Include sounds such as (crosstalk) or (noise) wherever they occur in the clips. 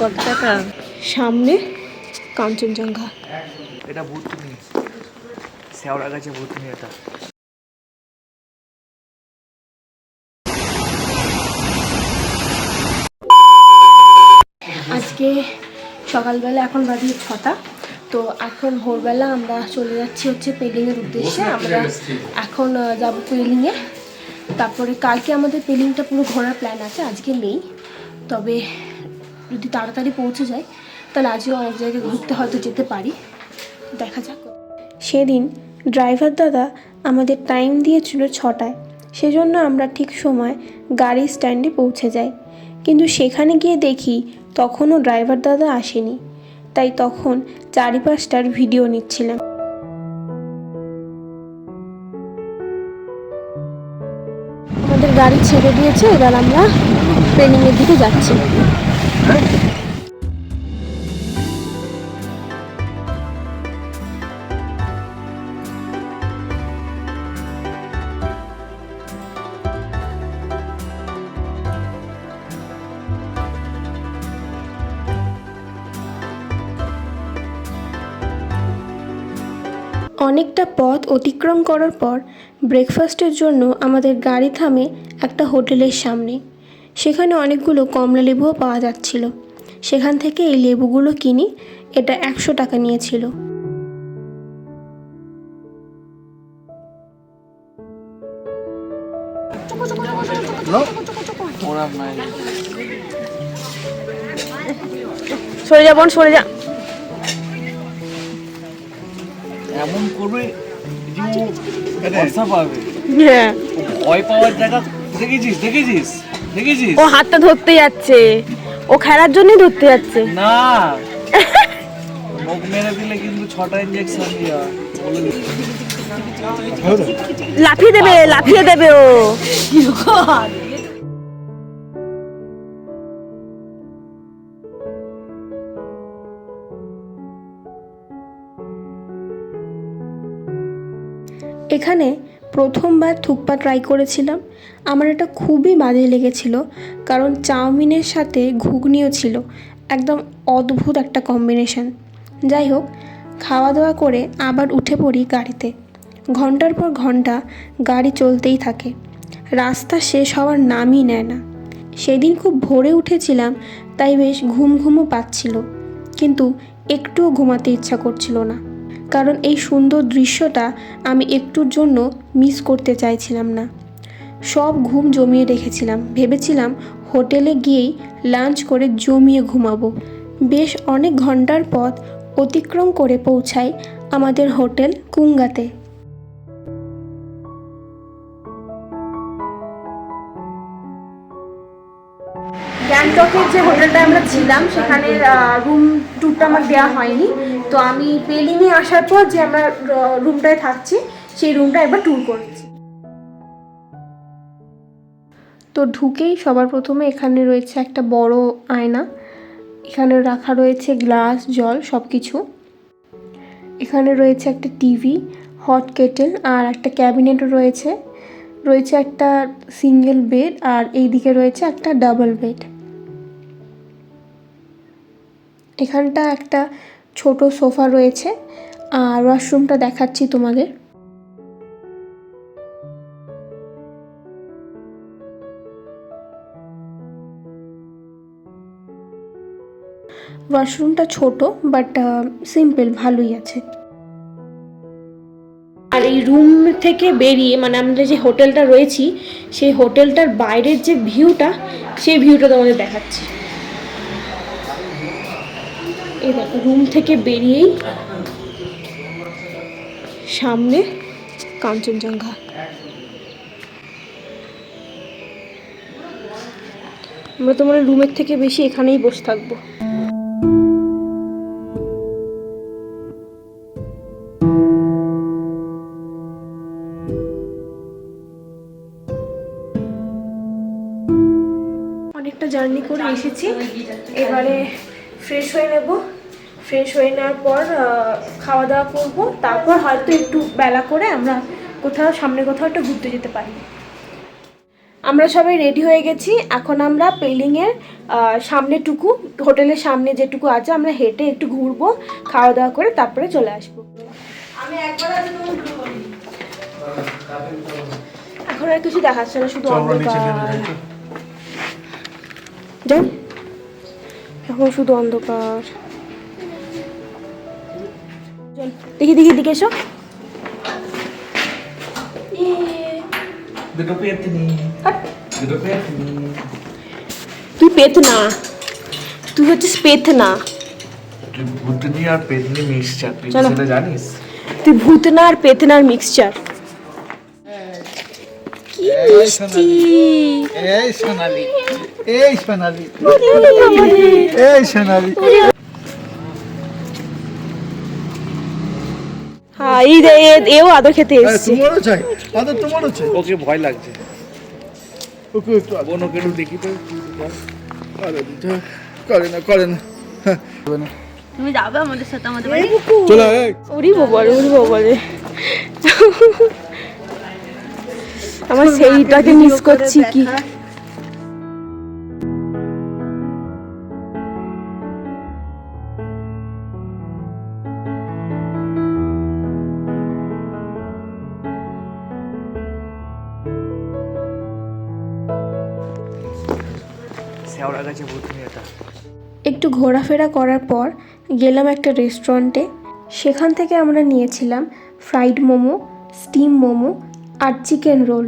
কত টাকা সামনে কাঞ্চনজঙ্ঘা। এটা ভুতুনি শ্যাওড়া গাছে ভুতুনি এটা। আজকে সকালবেলা এখন বাজে ছটা। তো এখন ভোরবেলা আমরা চলে যাচ্ছি হচ্ছে পেলিংয়ের উদ্দেশ্যে। আমরা এখন যাব পেলিংয়ে তারপরে কালকে আমাদের পেলিংটা পুরো ঘোরার প্ল্যান আছে আজকে নেই। তবে যদি তাড়াতাড়ি পৌঁছে যায়, তাহলে আজও অনেক জায়গায় ঘুরতে হয়তো যেতে পারি। দেখা যাক। সেদিন ড্রাইভার দাদা আমাদের টাইম দিয়েছিল ছটায়। সেজন্য আমরা ঠিক সময় গাড়ি স্ট্যান্ডে পৌঁছে যাই। কিন্তু সেখানে গিয়ে দেখি তখনও ড্রাইভার দাদা আসেনি। তাই তখন চারিপাশটার ভিডিও নিচ্ছিলাম। আমাদের গাড়ি ছেড়ে দিয়েছে, এবার আমরা ট্রেনিংয়ের দিকে যাচ্ছি। অনেকটা পথ অতিক্রম করার পর ব্রেকফাস্টের জন্য আমাদের গাড়ি থামে একটা হোটেলের সামনে। সেখানে অনেকগুলো কমলা লেবুও পাওয়া যাচ্ছিল। সেখান থেকে এই লেবুগুলো কিনি এটা একশো টাকা নিয়েছিল। সরে যা বোন সরে যা। এমন করবে হ্যাঁ। ভয় পাওয়ার জায়গা দেখেছিস দেখেছিস? দেখেছিস? ও হাতটা ধরতে যাচ্ছে। ও খেলার জন্যই ধরতে যাচ্ছে। না। মুখ মেরে দিলে কিন্তু ছটা ইঞ্জেকশন দিয়া লাফিয়ে দেবে লাফিয়ে দেবে ও। এখানে প্রথমবার থুকপা ট্রাই করেছিলাম। আমার এটা খুবই বাজে লেগেছিল, কারণ চাউমিনের সাথে ঘুগনিও ছিল। একদম অদ্ভুত একটা কম্বিনেশন যাই হোক খাওয়া দাওয়া করে আবার উঠে পড়ি গাড়িতে। ঘণ্টার পর ঘণ্টা গাড়ি চলতেই থাকে। রাস্তা শেষ হওয়ার নামই নেয় না। সেদিন খুব ভোরে উঠেছিলাম, তাই বেশ ঘুম ঘুমও পাচ্ছিল। কিন্তু একটুও ঘুমাতে ইচ্ছা করছিল না। কারণ এই সুন্দর দৃশ্যটা আমি একটুর জন্য মিস করতে চাইছিলাম না। সব ঘুম জমিয়ে রেখেছিলাম। ভেবেছিলাম হোটেলে গিয়েই লাঞ্চ করে জমিয়ে ঘুমাবো। বেশ অনেক ঘণ্টার পথ অতিক্রম করে পৌঁছাই আমাদের হোটেল কুঙ্গাতে। গ্যাংটকের যে হোটেলটা আমরা ছিলাম, সেখানে রুম ট্যুরটা আমার দেওয়া হয়নি। তো আমি পেলিংয়ে আসার পর যে আমরা রুমটায় থাকছি, সেই রুমটা একবার ট্যুর করছি। তো ঢুকেই সবার প্রথমে এখানে রয়েছে একটা বড় আয়না। এখানে রাখা রয়েছে গ্লাস জল সব কিছু এখানে রয়েছে একটা টিভি হট কেটেল আর একটা ক্যাবিনেটও রয়েছে। রয়েছে একটা সিঙ্গেল বেড আর এইদিকে রয়েছে একটা ডাবল বেড এখানটা একটা ছোট সোফা রয়েছে, আর ওয়াশরুমটা দেখাচ্ছি তোমাদের। ওয়াশরুমটা ছোট, বাট সিম্পল, ভালোই আছে। আর এই রুম থেকে বেরিয়ে মানে আমরা যে হোটেলটা রয়েছি, সেই হোটেলটার বাইরের যে ভিউটা, সেই ভিউটা তোমাদের দেখাচ্ছি। এই দেখো রুম থেকে বেরিয়েই সামনে কাঞ্চনজঙ্ঘা। আমরা তোমার রুমের থেকে বেশি এখানেই বসে থাকব। অনেকটা জার্নি করে এসেছি। এবারে ফ্রেশ হয়ে নেব। ফ্রেশ হয়ে নেওয়ার পর খাওয়া দাওয়া করব। তারপর হয়তো একটু বেলা করে আমরা কোথাও সামনে কোথাও একটু ঘুরতে যেতে পারি। আমরা সবাই রেডি হয়ে গেছি। এখন আমরা পেলিংয়ের সামনেটুকু হোটেলের সামনে যেটুকু আছে আমরা হেঁটে একটু ঘুরবো খাওয়া দাওয়া করে তারপরে চলে আসব। আমি একবার। এখন আর কিছু দেখাচ্ছে না শুধু অন্ধকার। এখন শুধু অন্ধকার। দেখি দেখি দিকে এসো। তুই পেত না। তুই হচ্ছিস পেত না। তুই ভূতনি আর পেতনি মিক্সচার তুই সেটা জানিস? তুই ভূতনা আর পেতনার মিক্সচার কি মিষ্টি। এই সোনালি। এই সোনালি। এই সোনালি। এই দে এও আদর খেতে এসছে। তোমারও চাই আদর তোমারও চাই। ওকে ভয় লাগছে। ওকে একটু বোন ওকে একটু দেখি তো। আদর দিতে হয়। করে না করে না। হ্যাঁ, তুমি যাবে আমাদের সাথে আমাদের বাড়ি? চলো উড়ি বলে উড়ি বলে। আমার সেইটাকে মিস করছি কি? ঘোরাফেরা করার পর গেলাম একটা রেস্টুরেন্টে। সেখান থেকে আমরা নিয়েছিলাম ফ্রাইড মোমো, স্টিম মোমো আর চিকেন রোল।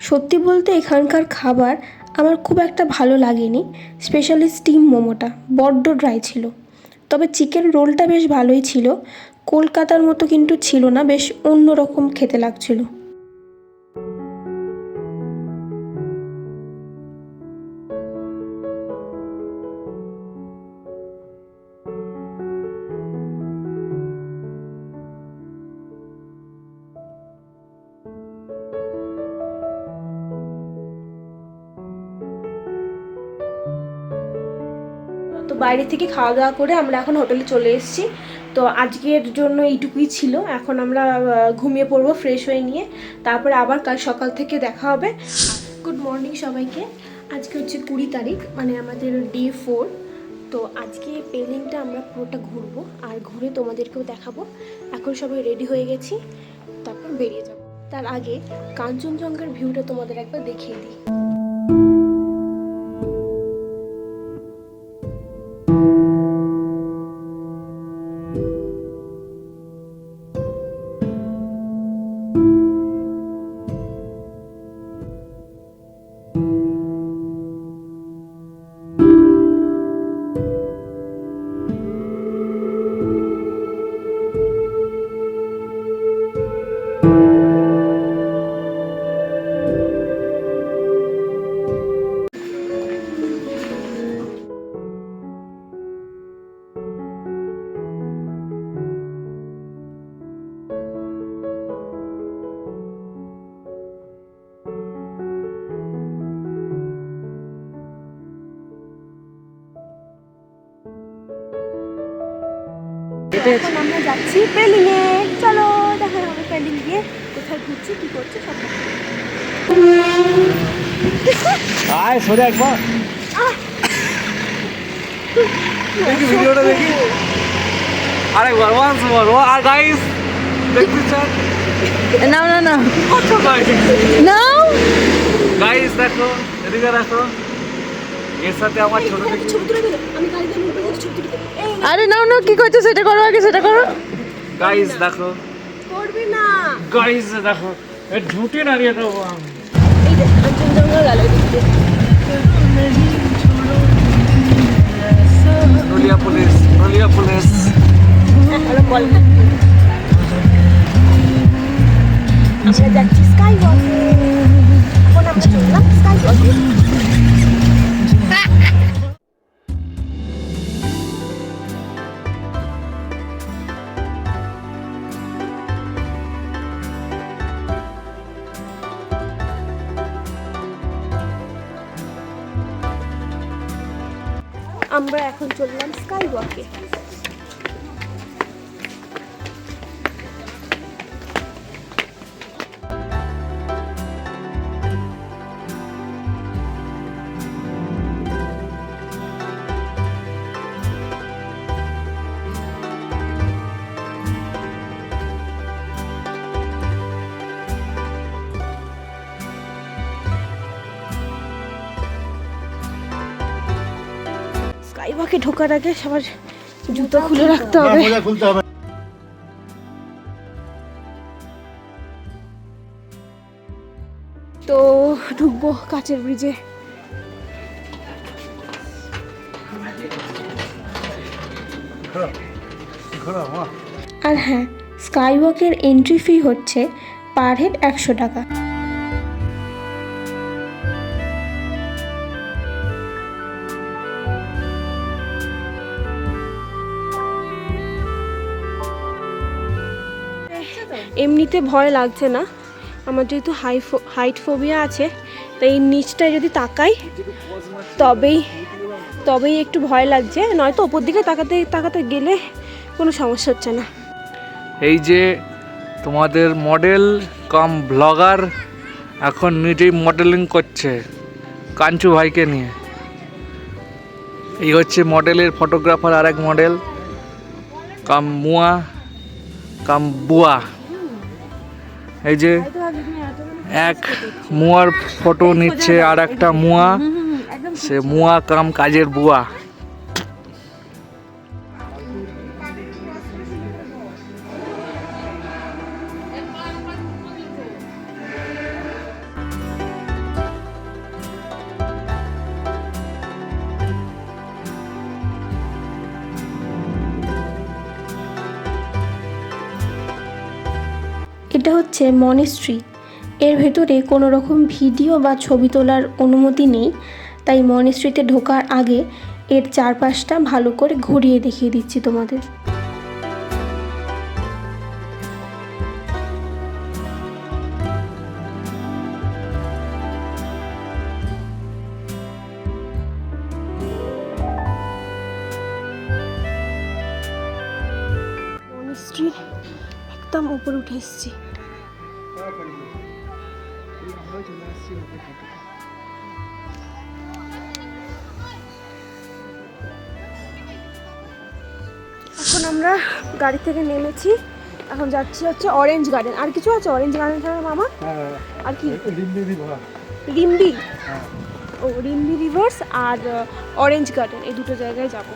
সত্যি বলতে এখানকার খাবার আমার খুব একটা ভালো লাগেনি, স্পেশালি স্টিম মোমোটা, বড্ড ড্রাই ছিল। তবে চিকেন রোলটা বেশ ভালোই ছিল, কলকাতার মতো কিন্তু ছিল না, বেশ অন্যরকম খেতে লাগছিল। বাইরে থেকে খাওয়া দাওয়া করে আমরা এখন হোটেলে চলে এসেছি। তো আজকের জন্য এইটুকুই ছিল। এখন আমরা ঘুমিয়ে পড়ব ফ্রেশ হয়ে নিয়ে। তারপরে আবার কাল সকাল থেকে দেখা হবে। গুড মর্নিং সবাইকে। আজকে হচ্ছে কুড়ি তারিখ মানে আমাদের ডে ফোর তো আজকে পেলিংটা আমরা পুরোটা ঘুরবো আর ঘুরে তোমাদেরকেও দেখাবো। এখন সবাই রেডি হয়ে গেছি। তারপর বেরিয়ে যাব। তার আগে কাঞ্চনজঙ্ঘার ভিউটা তোমাদের একবার দেখিয়ে দিই। চলো দেখা হবে পেলিং গিয়ে কোথায় ঘুরছি কি করছে সব। আয় সরে একবার। দেখি ভিডিওটা দেখি। আরেকবার ওয়ান্স মোর আর গাইস দেখতে চান? না না না কত গাইস নাও। গাইস দেখো এদিকে দেখো। এর সাথে আমার ছোট ছবি তুলে দিলে। আমি গাড়িতে মুখ পেতে ছবি তুলে। আরে নাও নাও কি করছ? সেটা করো আগে সেটা করো। গাইস দেখো। করবি না। গাইস দেখো। এ ঢুটি নাড়িয়ে দেবো আমি। এই যে কাঞ্চনজঙ্ঘা গেল ওয়াকে ঢোকার আগে সবার জুতো খুলে রাখতে হবে। তো ঢুকবো কাচের ব্রিজে আর হ্যাঁ স্কাইওয়াকের এন্ট্রি ফি হচ্ছে পার হেড একশো টাকা। এমনিতে ভয় লাগছে না। আমার যেহেতু হাই হাইট ফোবিয়া আছে, তাই এই নিচটায় যদি তাকাই, তবেই তবেই একটু ভয় লাগছে। নয়তো ওপর দিকে তাকাতে তাকাতে গেলে কোনো সমস্যা হচ্ছে না। এই যে তোমাদের মডেল কাম ব্লগার এখন নিজেই মডেলিং করছে কাঞ্চু ভাইকে নিয়ে। এই হচ্ছে মডেলের ফটোগ্রাফার আর এক মডেল কাম মুয়া কাম বুয়া। এই যে এক মুয়ার ফটো নিচ্ছে আর একটা মুয়া। সে মুয়া কাম কাজের বুয়া। এটা হচ্ছে মনেস্ট্রি এর ভেতরে কোনো রকম ভিডিও বা ছবি তোলার অনুমতি নেই, তাই মনেস্ট্রিতে ঢোকার আগে এর চারপাশটা ভালো করে ঘুরিয়ে দেখিয়ে দিচ্ছি তোমাদের। একদম উপরে উঠে এসেছি। এখন আমরা গাড়ি থেকে নেমেছি। এখন যাচ্ছি হচ্ছে অরেঞ্জ গার্ডেন আর কিছু আছে অরেঞ্জ গার্ডেন ছাড়া মামা? আর কি? রিম্বি ও রিম্বি রিভার্স আর অরেঞ্জ গার্ডেন এই দুটো জায়গায় যাব।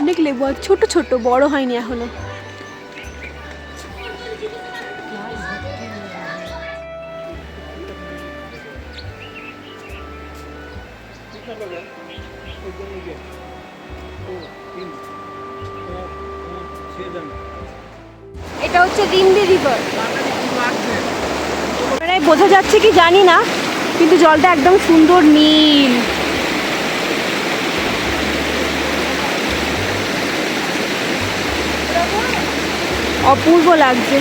অনেক লেবু আর ছোট ছোট বড় হয়নি এখনও। এটা হচ্ছে রিম্বি রিভার। ক্যামেরায় বোঝা যাচ্ছে কি জানি না, কিন্তু জলটা একদম সুন্দর নীল। অপূর্ব লাগছে।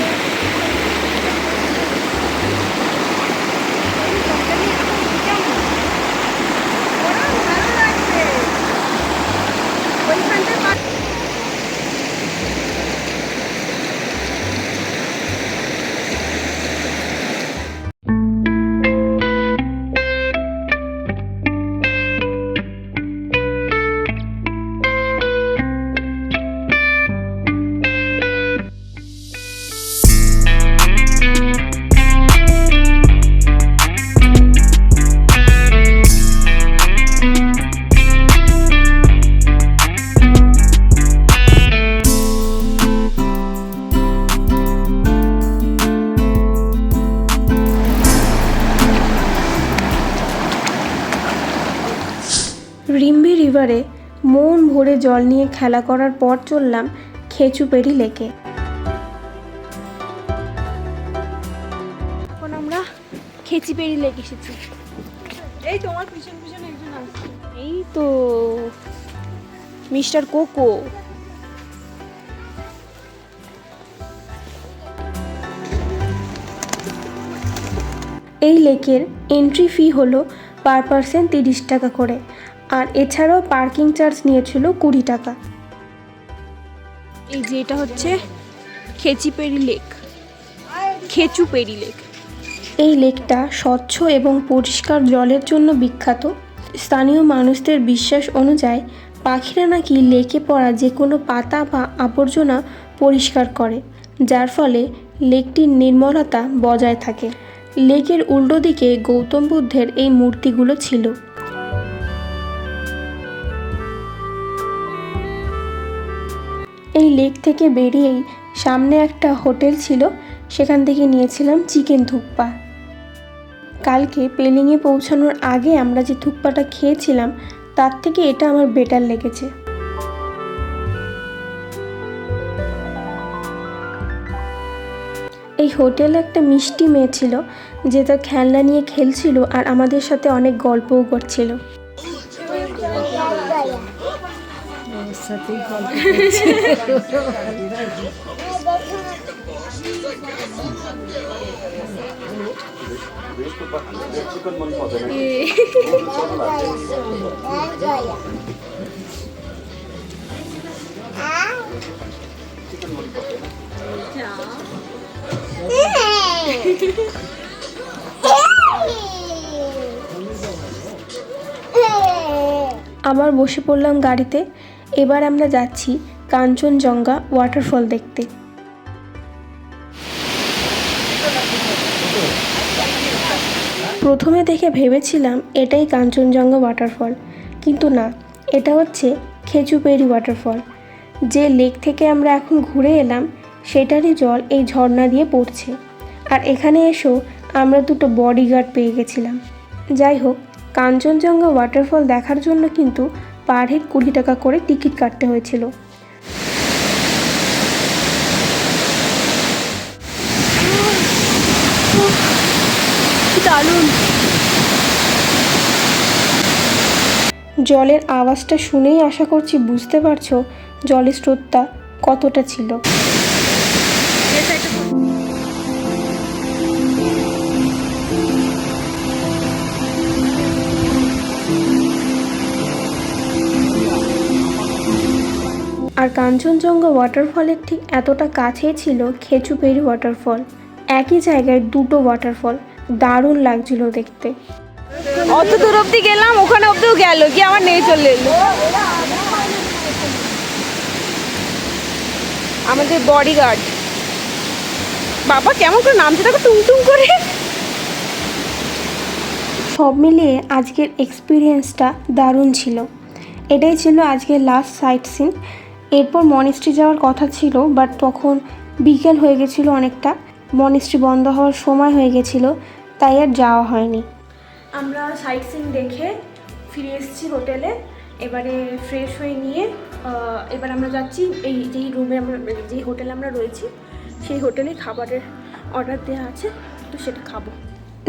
রিম্বি মন ভরে জল নিয়ে খেলা করার পর চললাম খেচুপেড়ি লেকে। এখন আমরা খেচিপেড়ি লেক এসেছি। এই তোমার পিছন পিছন একজন আসছে। এই তো মিস্টার কোকো। এই লেকের এন্ট্রি ফি হলো পার পার্সন তিরিশ টাকা করে। আর এছাড়াও পার্কিং চার্জ নিয়েছিল কুড়ি টাকা। এই যে এটা হচ্ছে খেচিপেড়ি লেক খেচুপেড়ি লেক। এই লেকটা স্বচ্ছ এবং পরিষ্কার জলের জন্য বিখ্যাত। স্থানীয় মানুষদের বিশ্বাস অনুযায়ী পাখিরা নাকি লেকে পড়া যে কোনো পাতা বা আবর্জনা পরিষ্কার করে যার ফলে লেকটির নির্মলতা বজায় থাকে। লেকের উল্টো দিকে গৌতম বুদ্ধের এই মূর্তিগুলো ছিল। লেক থেকে বেরিয়েই সামনে একটা হোটেল ছিল, সেখান থেকে নিয়েছিলাম চিকেন থুকপা কালকে পেলিংয়ে পৌঁছানোর আগে আমরা যে থুকপাটা খেয়েছিলাম, তার থেকে এটা আমার বেটার লেগেছে। এই হোটেলে একটা মিষ্টি মেয়ে ছিল, যে তার খেলনা নিয়ে খেলছিল আর আমাদের সাথে অনেক গল্পও করছিল। (laughs) আবার বসে পড়লাম গাড়িতে। এবার আমরা যাচ্ছি কাঞ্চনজঙ্ঘা ওয়াটারফল দেখতে। প্রথমে দেখে ভেবেছিলাম এটাই কাঞ্চনজঙ্ঘা ওয়াটারফল কিন্তু না, এটা হচ্ছে খেচুপেরি ওয়াটারফল যে লেক থেকে আমরা এখন ঘুরে এলাম, সেটারই জল এই ঝর্ণা দিয়ে পড়ছে। আর এখানে এসেও আমরা দুটো বডিগার্ড পেয়ে গেছিলাম। যাই হোক, কাঞ্চনজঙ্ঘা ওয়াটারফল দেখার জন্য কিন্তু পার হেড কুড়ি টাকা করে টিকিট কাটতে হয়েছিল। জলের আওয়াজটা শুনেই আশা করছি বুঝতে পারছ, জলের স্রোতটা কতটা ছিল। আর কাঞ্চনজঙ্ঘা ওয়াটারফলের ঠিক এতটা কাছেই ছিল খেচুপেরি ওয়াটারফল একই জায়গায় দুটো ওয়াটারফল দারুণ লাগছিল দেখতে। অত দূর অব্দি গেলাম ওখানে অব্দিও গেল কি আমার নিয়ে চলে এলো। আমাদের বডিগার্ড বাবা কেমন করে নামছে? দেখো টুংটুং করে। সব মিলিয়ে আজকের এক্সপিরিয়েন্সটা দারুণ ছিল। এটাই ছিল আজকের লাস্ট সাইট সিন এরপর মনেস্ট্রি যাওয়ার কথা ছিল বাট তখন বিকেল হয়ে গেছিল অনেকটা। মনেস্ট্রি বন্ধ হওয়ার সময় হয়ে গেছিল তাই আর যাওয়া হয়নি। আমরা সাইট সিন দেখে ফিরে এসেছি হোটেলে এবারে ফ্রেশ হয়ে নিয়ে এবার আমরা যাচ্ছি এই যেই রুমে আমরা যেই হোটেলে আমরা রয়েছি সেই হোটেলে খাবারের অর্ডার দেওয়া আছে তো সেটা খাব।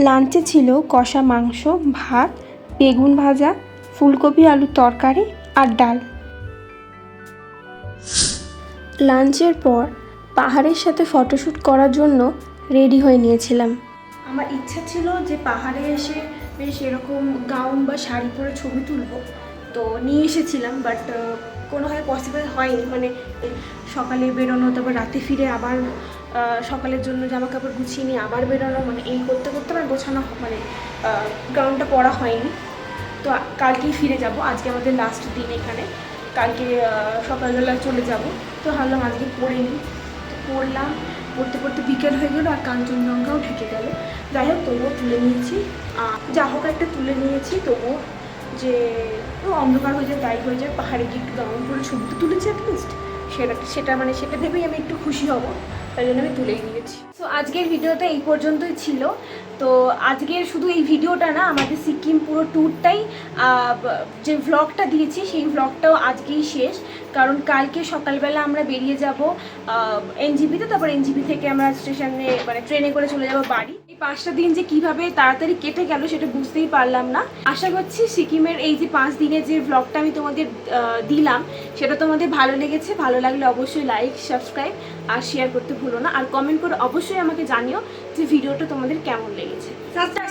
লাঞ্চে ছিল কষা মাংস ভাত বেগুন ভাজা ফুলকপি আলুর তরকারি আর ডাল। লাঞ্চের পর পাহাড়ের সাথে ফটোশ্যুট করার জন্য রেডি হয়ে নিয়েছিলাম। আমার ইচ্ছা ছিল যে পাহাড়ে এসে বেশ এরকম গাউন বা শাড়ি পরে ছবি তুলবো। তো নিয়ে এসেছিলাম বাট কোনোভাবে পসিবল হয়নি। মানে সকালে বেরোনো, তারপর রাতে ফিরে আবার সকালের জন্য জামা কাপড় গুছিয়ে নিয়ে আবার বেরোনো মানে এই করতে করতে আমার গোছানো মানে গাউনটা পরা হয়নি। তো কালকেই ফিরে যাব। আজকে আমাদের লাস্ট দিন এখানে। কালকে সকালবেলা চলে যাব। তো ভাবলাম আজকে পড়ে নিই। পড়লাম, পড়তে পড়তে বিকেল হয়ে গেলো আর কাঞ্চনজঙ্ঘাও ঢেকে গেল। যাই হোক, তবুও তুলে নিয়েছি। যা হোক একটা তুলে নিয়েছি, তবুও যে অন্ধকার হয়ে যায় তাই হয়ে যায়, পাহাড়ে গিয়ে একটু গাউন পরে ছবি তো তুলেছি অ্যাটলিস্ট সেটা সেটা মানে সেটা ভেবেই আমি একটু খুশি হব। তাই জন্য আমি তুলেই নিয়েছি। সো আজকের ভিডিওটা এই পর্যন্তই ছিল। তো আজকের শুধু এই ভিডিওটা না, আমাদের সিকিম পুরো ট্যুরটাই যে ভ্লগটা দিয়েছি, সেই ভ্লগটাও আজকেই শেষ। কারণ কালকে সকালবেলা আমরা বেরিয়ে যাব এনজিপিতে। তারপর এনজিপি থেকে আমরা স্টেশনে মানে ট্রেনে করে চলে যাব বাড়ি। পাঁচটা দিন যে কীভাবে তাড়াতাড়ি কেটে গেল সেটা বুঝতেই পারলাম না। আশা করছি সিকিমের এই যে পাঁচ দিনের যে ব্লগটা আমি তোমাদের দিলাম, সেটা তোমাদের ভালো লেগেছে। ভালো লাগলে অবশ্যই লাইক সাবস্ক্রাইব আর শেয়ার করতে ভুলো না। আর কমেন্ট করে অবশ্যই আমাকে জানিও যে ভিডিওটা তোমাদের কেমন লেগেছে। সাবস্ক্রাইব